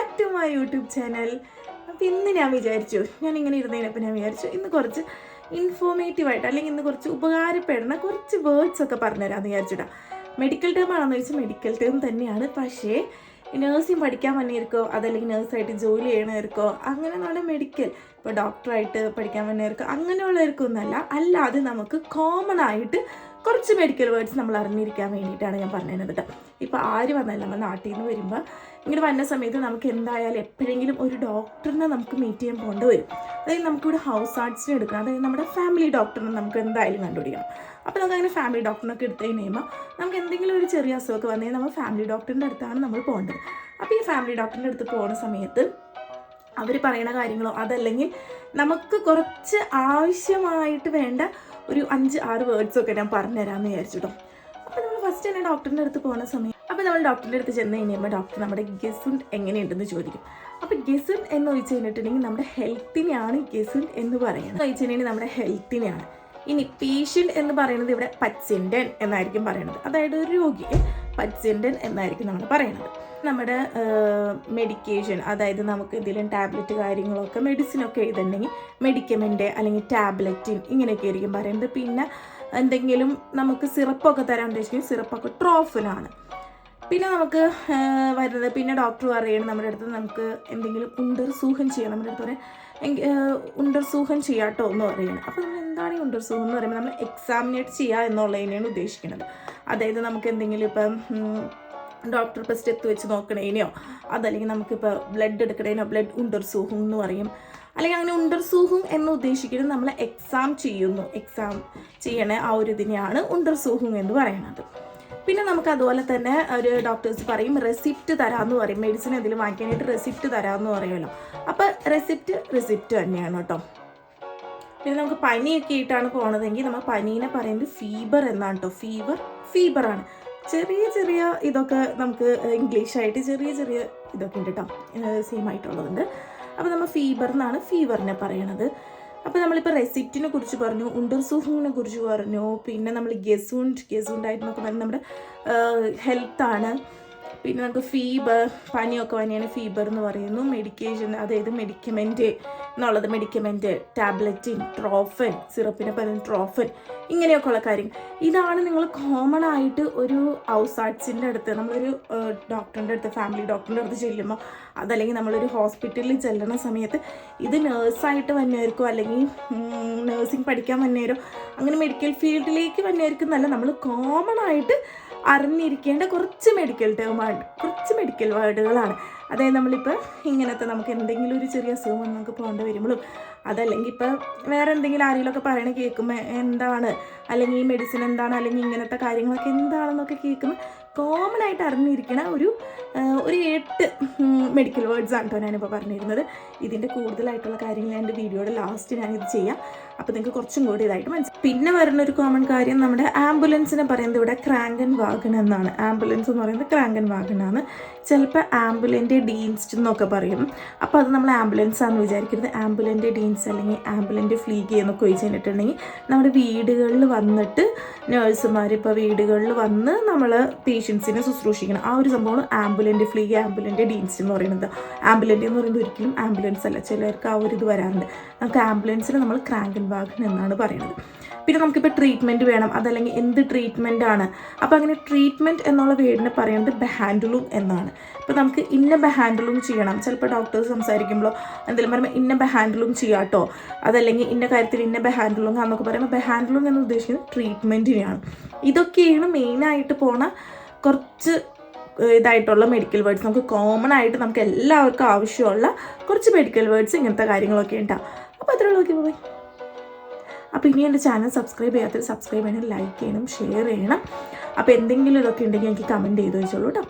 Back to my YouTube channel. അപ്പോൾ ഇന്ന് ഞാൻ വിചാരിച്ചു ഞാൻ ഇങ്ങനെ ഇരുന്നതിനപ്പോൾ ഞാൻ വിചാരിച്ചു ഇന്ന് കുറച്ച് ഇൻഫോർമേറ്റീവായിട്ട് അല്ലെങ്കിൽ ഇന്ന് കുറച്ച് ഉപകാരപ്പെടുന്ന കുറച്ച് വേർഡ്സ് ഒക്കെ പറഞ്ഞുതരാമെന്ന് വിചാരിച്ചിട്ടാ. മെഡിക്കൽ ടേം ആണെന്ന് വെച്ചാൽ മെഡിക്കൽ ടേം തന്നെയാണ്. പക്ഷേ നേഴ്സിംഗ് പഠിക്കാൻ വന്നിരിക്കോ അതല്ലെങ്കിൽ നേഴ്സായിട്ട് ജോലി ചെയ്യണവർക്കോ അങ്ങനെ നമ്മുടെ മെഡിക്കൽ ഇപ്പോൾ ഡോക്ടറായിട്ട് പഠിക്കാൻ വന്നവർക്കോ അങ്ങനെയുള്ളവർക്കൊന്നല്ല അല്ലാതെ നമുക്ക് കോമൺ ആയിട്ട് കുറച്ച് മെഡിക്കൽ വേർഡ്സ് നമ്മൾ അറിഞ്ഞിരിക്കാൻ വേണ്ടിയിട്ടാണ് ഞാൻ പറഞ്ഞത് കേട്ടോ ഇപ്പോൾ ആര് വന്നാലും നമ്മൾ നാട്ടിൽ നിന്ന് വരുമ്പോൾ ഇങ്ങനെ വന്ന സമയത്ത് നമുക്ക് എന്തായാലും എപ്പോഴെങ്കിലും ഒരു ഡോക്ടറിനെ നമുക്ക് മീറ്റ് ചെയ്യാൻ പോകേണ്ടി വരും. അതായത് നമുക്കിവിടെ ഹൗസ് ആർട്സിനെ എടുക്കണം. അതായത് നമ്മുടെ ഫാമിലി ഡോക്ടറിനെ നമുക്ക് എന്തായാലും കണ്ടുപിടിക്കണം. അപ്പോൾ നമുക്ക് അങ്ങനെ ഫാമിലി ഡോക്ടറിനൊക്കെ എടുത്തു കഴിയുമ്പോൾ നമുക്ക് എന്തെങ്കിലും ഒരു ചെറിയ അസുഖമൊക്കെ വന്നു കഴിഞ്ഞാൽ നമ്മൾ ഫാമിലി ഡോക്ടറിന്റെ അടുത്താണ് നമ്മൾ പോകേണ്ടത്. അപ്പോൾ ഈ ഫാമിലി ഡോക്ടറിന്റെ അടുത്ത് പോകുന്ന സമയത്ത് അവർ പറയുന്ന കാര്യങ്ങളോ അതല്ലെങ്കിൽ നമുക്ക് കുറച്ച് ആവശ്യമായിട്ട് വേണ്ട ഒരു അഞ്ച് ആറ് വേർഡ്സ് ഒക്കെ ഞാൻ പറഞ്ഞുതരാമെന്ന് വിചാരിച്ചു കേട്ടോ അപ്പോൾ നമ്മൾ ഫസ്റ്റ് തന്നെ ഡോക്ടറിന്റെ അടുത്ത് പോകുന്ന സമയം അപ്പോൾ നമ്മൾ ഡോക്ടറിന്റെ അടുത്ത് ചെന്ന് കഴിയുമ്പോൾ ഡോക്ടർ നമ്മുടെ ഗസുണ്ട് എങ്ങനെയുണ്ടെന്ന് ചോദിക്കും. അപ്പോൾ ഗസുണ്ട് എന്ന് ചോദിച്ചു കഴിഞ്ഞിട്ടുണ്ടെങ്കിൽ നമ്മുടെ ഹെൽത്തിനെയാണ് ഗസുണ്ട് എന്ന് പറയുന്നത്. ചോദിച്ചു കഴിഞ്ഞാൽ നമ്മുടെ ഹെൽത്തിനെയാണ് ഇനി പേഷ്യന്റ് എന്ന് പറയുന്നത് ഇവിടെ പച്ചിന്റൻ എന്നായിരിക്കും പറയുന്നത്. അതായത് ഒരു രോഗിയെ പച്ചിന്റൻ എന്നായിരിക്കും നമ്മൾ പറയുന്നത്. നമ്മുടെ മെഡിക്കേഷൻ അതായത് നമുക്ക് എന്തെങ്കിലും ടാബ്ലറ്റ് കാര്യങ്ങളൊക്കെ മെഡിസിനൊക്കെ എഴുതുന്നുണ്ടെങ്കിൽ മെഡിക്കമെന്റ് അല്ലെങ്കിൽ ടാബ്ലറ്റിൻ ഇങ്ങനെയൊക്കെ ആയിരിക്കും പറയുന്നത്. പിന്നെ എന്തെങ്കിലും നമുക്ക് സിറപ്പൊക്കെ ഉദ്ദേശിക്കും സിറപ്പൊക്കെ ട്രോഫിനാണ് പിന്നെ നമുക്ക് വരുന്നത് പിന്നെ ഡോക്ടർ പറയുന്നത് നമ്മുടെ അടുത്ത് നമുക്ക് എന്തെങ്കിലും ഉണ്ടർസൂഹം ചെയ്യണം. നമ്മുടെ അടുത്ത് പറയാം ഉണ്ടർ സൂഹം ഉണ്ടർസൂഹം ചെയ്യാട്ടോ എന്ന് പറയുന്നത് അപ്പോൾ നമ്മൾ എന്താണ് ഈ ഉണ്ടർസൂഹം എന്ന് പറയുമ്പോൾ നമ്മൾ എക്സാമിനേറ്റ് ചെയ്യുക എന്നുള്ളതിനെയാണ് ഉദ്ദേശിക്കുന്നത്. അതായത് നമുക്ക് എന്തെങ്കിലും ഇപ്പം ഡോക്ടർ ഇപ്പോൾ സ്റ്റെപ്പ് വെച്ച് നോക്കണേനോ അതല്ലെങ്കിൽ നമുക്കിപ്പോൾ ബ്ലഡ് എടുക്കണേനോ ബ്ലഡ് ഉണ്ടർസൂഹും എന്ന് പറയും. അല്ലെങ്കിൽ അങ്ങനെ ഉണ്ടർസൂഹും എന്ന് ഉദ്ദേശിക്കുന്നത് നമ്മൾ എക്സാം ചെയ്യുന്നു. എക്സാം ചെയ്യണ ആ ഒരു ഇതിനെയാണ് ഉണ്ടർസൂഹും എന്ന് പറയുന്നത് പിന്നെ നമുക്ക് അതുപോലെ തന്നെ ഒരു ഡോക്ടേഴ്സ് പറയും റെസിപ്റ്റ് തരാമെന്ന് പറയും. മെഡിസിൻ എന്തെങ്കിലും വാങ്ങിക്കാനായിട്ട് റെസിപ്റ്റ് തരാമെന്ന് പറയുമല്ലോ. അപ്പോൾ റെസിപ്റ്റ് റെസിപ്റ്റ് തന്നെയാണ് കേട്ടോ. പിന്നെ നമുക്ക് പനിയൊക്കെ ആയിട്ടാണ് പോണതെങ്കിൽ നമ്മൾ പനീനെ പറയുന്നത് ഫീബർ എന്നാണ് കേട്ടോ. ഫീവർ ഫീബറാണ് ചെറിയ ചെറിയ ഇതൊക്കെ നമുക്ക് ഇംഗ്ലീഷായിട്ട് ചെറിയ ചെറിയ ഇതൊക്കെ ഉണ്ട് കേട്ടോ സെയിം ആയിട്ടുള്ളതുണ്ട്. അപ്പോൾ നമ്മൾ ഫീബർ എന്നാണ് ഫീവറിനെ പറയണത്. അപ്പോൾ നമ്മളിപ്പോൾ റെസിപ്റ്റിനെ കുറിച്ച് പറഞ്ഞു ഉണ്ടർസൂഹിങ്ങിനെ കുറിച്ച് പറഞ്ഞു പിന്നെ നമ്മൾ ഗെസൂണ്ട് ഗെസൂണ്ട് നമുക്ക് പറഞ്ഞാൽ നമ്മുടെ ഹെൽത്താണ് പിന്നെ നമുക്ക് ഫീബർ പനിയൊക്കെ വന്നെയാണ് ഫീബർ എന്ന് പറയുന്നു. മെഡിക്കേഷൻ അതായത് മെഡിക്കമെന്റ് എന്നുള്ളത് മെഡിക്കമെന്റ് ടാബ്ലറ്റിൻ ട്രോഫൻ സിറപ്പിനെ പറയുന്ന ട്രോഫൻ ഇങ്ങനെയൊക്കെ ഉള്ള കാര്യങ്ങൾ. ഇതാണ് നിങ്ങൾ കോമൺ ആയിട്ട് ഒരു ഹൗസ് ആർട്സിന്റെ അടുത്ത് നമ്മളൊരു ഡോക്ടറിന്റെ അടുത്ത് ഫാമിലി ഡോക്ടറിന്റെ അടുത്ത് ചെല്ലുമ്പോൾ അതല്ലെങ്കിൽ നമ്മളൊരു ഹോസ്പിറ്റലിൽ ചെല്ലുന്ന സമയത്ത് ഇത് നേഴ്സായിട്ട് വന്നവർക്കോ അല്ലെങ്കിൽ നേഴ്സിംഗ് പഠിക്കാൻ വന്നവരോ അങ്ങനെ മെഡിക്കൽ ഫീൽഡിലേക്ക് വന്നവർക്കെന്നല്ല നമ്മൾ കോമൺ ആയിട്ട് അറിഞ്ഞിരിക്കേണ്ട കുറച്ച് മെഡിക്കൽ ടേമാണ് കുറച്ച് മെഡിക്കൽ വേർഡുകളാണ് അതായത് നമ്മളിപ്പോൾ ഇങ്ങനത്തെ നമുക്ക് എന്തെങ്കിലും ഒരു ചെറിയ അസുഖം വന്ന് നമുക്ക് പോകേണ്ടി വരുമ്പോഴും അതല്ലെങ്കിൽ ഇപ്പോൾ വേറെ എന്തെങ്കിലും ആരെങ്കിലുമൊക്കെ പറയണ കേൾക്കുമ്പോൾ എന്താണ്? അല്ലെങ്കിൽ ഈ മെഡിസിൻ എന്താണ്? അല്ലെങ്കിൽ ഇങ്ങനത്തെ കാര്യങ്ങളൊക്കെ എന്താണെന്നൊക്കെ കേൾക്കുമ്പോൾ കോമൺ ആയിട്ട് അറിഞ്ഞിരിക്കണ ഒരു ഒരു എട്ട് മെഡിക്കൽ വേർഡ്സ് ആണ് കേട്ടോ ഞാനിപ്പോൾ പറഞ്ഞിരുന്നത്. ഇതിന്റെ കൂടുതലായിട്ടുള്ള കാര്യങ്ങൾ എന്റെ വീഡിയോയുടെ ലാസ്റ്റ് ഞാൻ ഇത് ചെയ്യാം. അപ്പോൾ നിങ്ങൾക്ക് കുറച്ചും കൂടി ഇതായിട്ട് മനസ്സിലാവും പിന്നെ വരുന്ന ഒരു കോമൺ കാര്യം നമ്മുടെ ആംബുലൻസിനെ പറയുന്നത് ഇവിടെ ക്രാങ്കൻ വാഗൺ എന്നാണ്. ആംബുലൻസ് എന്ന് പറയുന്നത് ക്രാങ്കൻ വാഗൺ ആണ് ചിലപ്പോൾ ആംബുലന്റെ ഡീൻസ്റ്റ് എന്നൊക്കെ പറയും. അപ്പോൾ അത് നമ്മൾ ആംബുലൻസ് ആണെന്ന് വിചാരിക്കരുത്. ആംബുലന്റെ ഡീൻസ് അല്ലെങ്കിൽ ആംബുലന്റെ ഫ്ലീഗ് എന്നൊക്കെ ചോദിച്ചു കഴിഞ്ഞിട്ടുണ്ടെങ്കിൽ നമ്മുടെ വീടുകളിൽ വന്നിട്ട് നേഴ്സുമാർ ഇപ്പോൾ വീടുകളിൽ വന്ന് നമ്മൾ പേഷ്യൻസിനെ ശുശ്രൂഷിക്കണം. ആ ഒരു സംഭവമാണ് ആംബുലന്റ് ഫ്ലീ ആംബുലന്റ് ഡീൻസ് എന്ന് പറയുന്നത്. ആംബുലന്റ് എന്ന് പറയുന്നത് ഒരിക്കലും ആംബുലൻസ് അല്ല. ചിലർക്ക് ആ ഒരു ഇത് വരാറുണ്ട്. നമുക്ക് ആംബുലൻസിന് നമ്മൾ ക്രാങ്കൻ വാഗൻ എന്നാണ് പറയുന്നത്. പിന്നെ നമുക്കിപ്പോൾ ട്രീറ്റ്മെന്റ് വേണം. അതല്ലെങ്കിൽ എന്ത് ട്രീറ്റ്മെന്റ് ആണ്? അപ്പോൾ അങ്ങനെ ട്രീറ്റ്മെന്റ് എന്നുള്ള വേർഡിനെ പറയുന്നത് ബഹാൻഡുലും എന്നാണ്. ഇപ്പോൾ നമുക്ക് ഇന്ന ബഹാൻഡുലും ചെയ്യണം. ചിലപ്പോൾ ഡോക്ടേഴ്സ് സംസാരിക്കുമ്പോൾ എന്തെങ്കിലും പറയുമ്പോൾ ഇന്ന ബഹാൻഡുലും ചെയ്യാട്ടോ അതല്ലെങ്കിൽ ഇന്ന കാര്യത്തിൽ ഇന്ന ബഹാൻഡുലും എന്നൊക്കെ പറയുമ്പോൾ ബഹാൻഡുലും എന്ന് ഉദ്ദേശിക്കുന്നത് ട്രീറ്റ്മെന്റിനെയാണ്. ഇതൊക്കെയാണ് മെയിനായിട്ട് പോണ കുറച്ച് ഇതായിട്ടുള്ള മെഡിക്കൽ വേർഡ്സ് നമുക്ക് കോമൺ ആയിട്ട് നമുക്ക് എല്ലാവർക്കും ആവശ്യമുള്ള കുറച്ച് മെഡിക്കൽ വേർഡ്സ് ഇങ്ങനത്തെ കാര്യങ്ങളൊക്കെ ഉണ്ടാവും അപ്പോൾ അത്രയുള്ള നോക്കി പോയി അപ്പോൾ ഇനി എന്റെ ചാനൽ സബ്സ്ക്രൈബ് ചെയ്യാത്തവർ സബ്സ്ക്രൈബ് ചെയ്യണം ലൈക്ക് ചെയ്യണം ഷെയർ ചെയ്യണം. അപ്പോൾ എന്തെങ്കിലും ഇതൊക്കെ ഉണ്ടെങ്കിൽ എനിക്ക് കമന്റ് ചെയ്ത് വെച്ചോളൂ കേട്ടോ